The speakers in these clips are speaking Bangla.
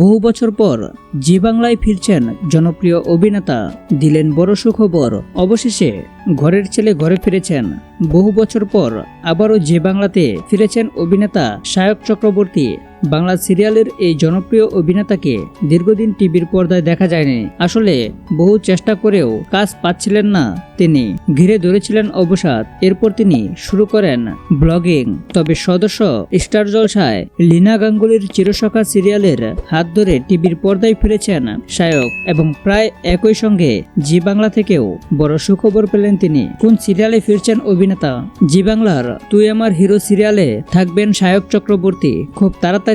বহু বছর পর জি বাংলায় ফিরছেন জনপ্রিয় অভিনেতা, দিলেন বড় সুখবর। অবশেষে ঘরের ছেলে ঘরে ফিরেছেন। বহু বছর পর আবারও জি বাংলাতে ফিরেছেন অভিনেতা সায়ক চক্রবর্তী। বাংলা সিরিয়ালের এই জনপ্রিয় অভিনেতাকে দীর্ঘদিন টিভির পর্দায় দেখা যায়নি। আসলে বহু চেষ্টা করেও কাজ পাচ্ছিলেন না তিনি। ঘিরে ধরেছিলেন অবসাদ। এরপর তিনি শুরু করেন ব্লগিং। তবে সদস্য স্টার জলসায় লীনা গাঙ্গুলির চিরসখা সিরিয়ালের হাত ধরে টিভির পর্দায় ফিরেছেন সায়ক এবং প্রায় একই সঙ্গে জি বাংলা থেকেও বড় সুখবর পেলেন তিনি। কোন সিরিয়ালে ফিরছেন অভিনেতা? জি বাংলার তুই আমার হিরো সিরিয়ালে থাকবেন সায়ক চক্রবর্তী। খুব তাড়াতাড়ি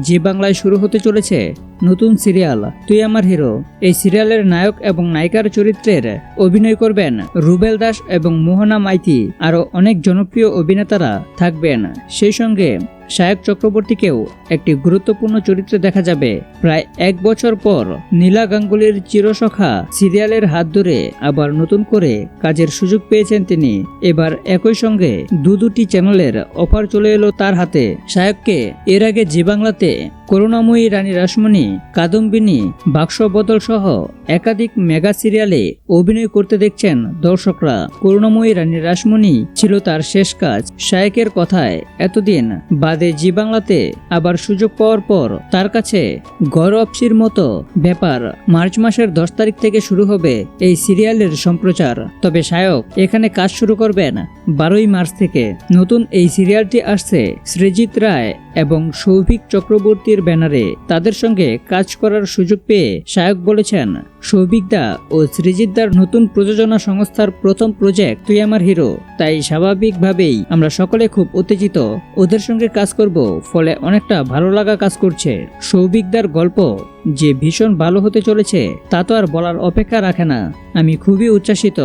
জি বাংলায় শুরু হতে চলেছে নতুন সিরিয়াল, তুই আমার হিরো। এই সিরিয়ালের নায়ক এবং নায়িকার চরিত্রের অভিনয় করবেন রুবেল দাস এবং মোহনা মাইতি। আরও অনেক জনপ্রিয় অভিনেতারা থাকবেন। সেই সঙ্গে শায়ক চক্রবর্তীকেও একটি গুরুত্বপূর্ণ চরিত্রে দেখা যাবে। প্রায় এক বছর পর নীলা গাঙ্গুলির চিরসখা সিরিয়ালের হাত ধরে আবার নতুন করে কাজের সুযোগ পেয়েছেন তিনি। এবার একই সঙ্গে দু দুটি চ্যানেলের অফার চলে এলো তার হাতে। শায়ককে এর আগে জি বাংলাতে করুণাময়ী রানী রাসমণি, কাদম্বিনী বাক্স বদল সহ একাধিক মেগা সিরিয়ালে অভিনয় করতে দেখছেন দর্শকরা। করুণাময়ী রানী রাসমণি ছিল তার শেষ কাজ। শায়কের কথায় এতদিন বাদে জি বাংলাতে আবার সুযোগ পাওয়ার পর তার কাছে গড় অপসির মতো ব্যাপার মার্চ মাসের দশ তারিখ থেকে শুরু হবে এই সিরিয়ালের সম্প্রচার। তবে শায়ক, এখানে কাজ শুরু করবেন বারোই মার্চ থেকে। নতুন এই সিরিয়ালটি আসছে সৃজিত রায় এবং সৌভিক চক্রবর্তীর ব্যানারে তাদের সঙ্গে কাজ করার সুযোগ পেয়ে শায়ক বলেছেন সৌভিকদা ও সৃজিতদার নতুন প্রযোজনা সংস্থার প্রথম প্রজেক্ট তুই আমার হিরো। তাই স্বাভাবিকভাবেই আমরা সকলে খুব উত্তেজিত। ওদের সঙ্গে কাজ করব, ফলে অনেকটা ভালো লাগা কাজ করছে। সৌভিকদার গল্প যে ভীষণ ভালো হতে চলেছে, তা তো আর বলার অপেক্ষা রাখে না। আমি খুবই উচ্ছ্বাসিত।